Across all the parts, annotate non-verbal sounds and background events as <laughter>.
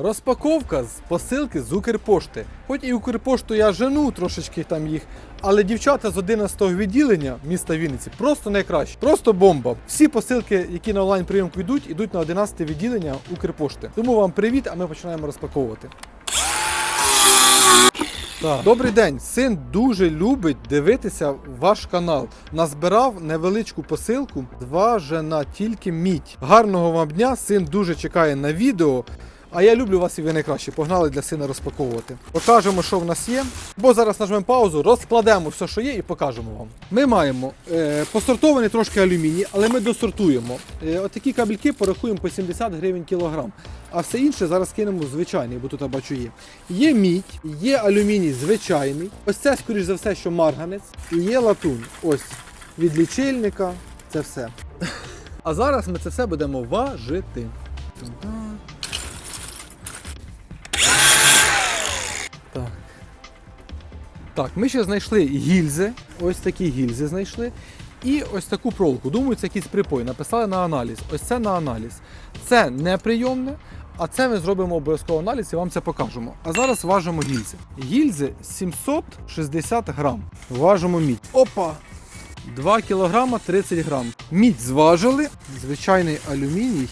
Розпаковка з посилки з Укрпошти. Хоч і Укрпошту я жену трошечки там їх, але дівчата з 11-го відділення міста Вінниці просто найкраще. Просто бомба. Всі посилки, які на онлайн прийомку йдуть, йдуть на 11 відділення Укрпошти. Тому вам привіт, а ми починаємо розпаковувати. Так. Добрий день. Син дуже любить дивитися ваш канал. Назбирав невеличку посилку. Два жена тільки мідь. Гарного вам дня. Син дуже чекає на відео. А я люблю вас і ви найкраще. Погнали для сина розпаковувати. Покажемо, що в нас є. Бо зараз нажмемо паузу, розкладемо все, що є, і покажемо вам. Ми маємо е, посортований трошки алюміній, але ми досортуємо. Е, отакі кабельки порахуємо по 70 гривень кілограм. А все інше зараз кинемо звичайний, бо тут я бачу є. Є мідь, є алюміній звичайний. Ось це, скоріш за все, що марганець. І є латунь. Ось від лічильника. Це все. <laughs> А зараз ми це все будемо важити. Так, ми ще знайшли гільзи. Ось такі гільзи знайшли. І ось таку проволоку. Думаю, це якийсь припой. Написали на аналіз. Ось це на аналіз. Це неприйомне, а це ми зробимо обов'язково аналіз і вам це покажемо. А зараз важимо гільзи. Гільзи 760 грам. Важимо мідь. Опа! 2 кг 30 грам. Мідь зважили. Звичайний алюміній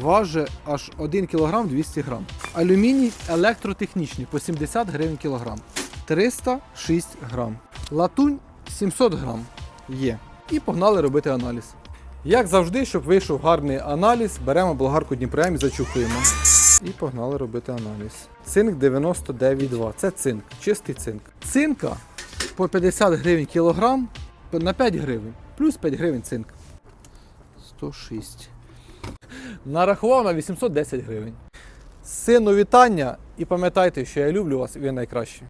важить аж 1 кг 200 грам. Алюміній електротехнічний по 70 гривень кілограм. 306 грам. Латунь 700 грам є. І погнали робити аналіз. Як завжди, щоб вийшов гарний аналіз, беремо болгарку Дніпрем і зачухуємо. І погнали робити аналіз. Цинк 99,2. Це цинк, чистий цинк. Цинка по 50 гривень кілограм на 5 гривень. Плюс 5 гривень цинк. 106. Нарахував на 810 гривень. Сину вітання і пам'ятайте, що я люблю вас і ви найкращі.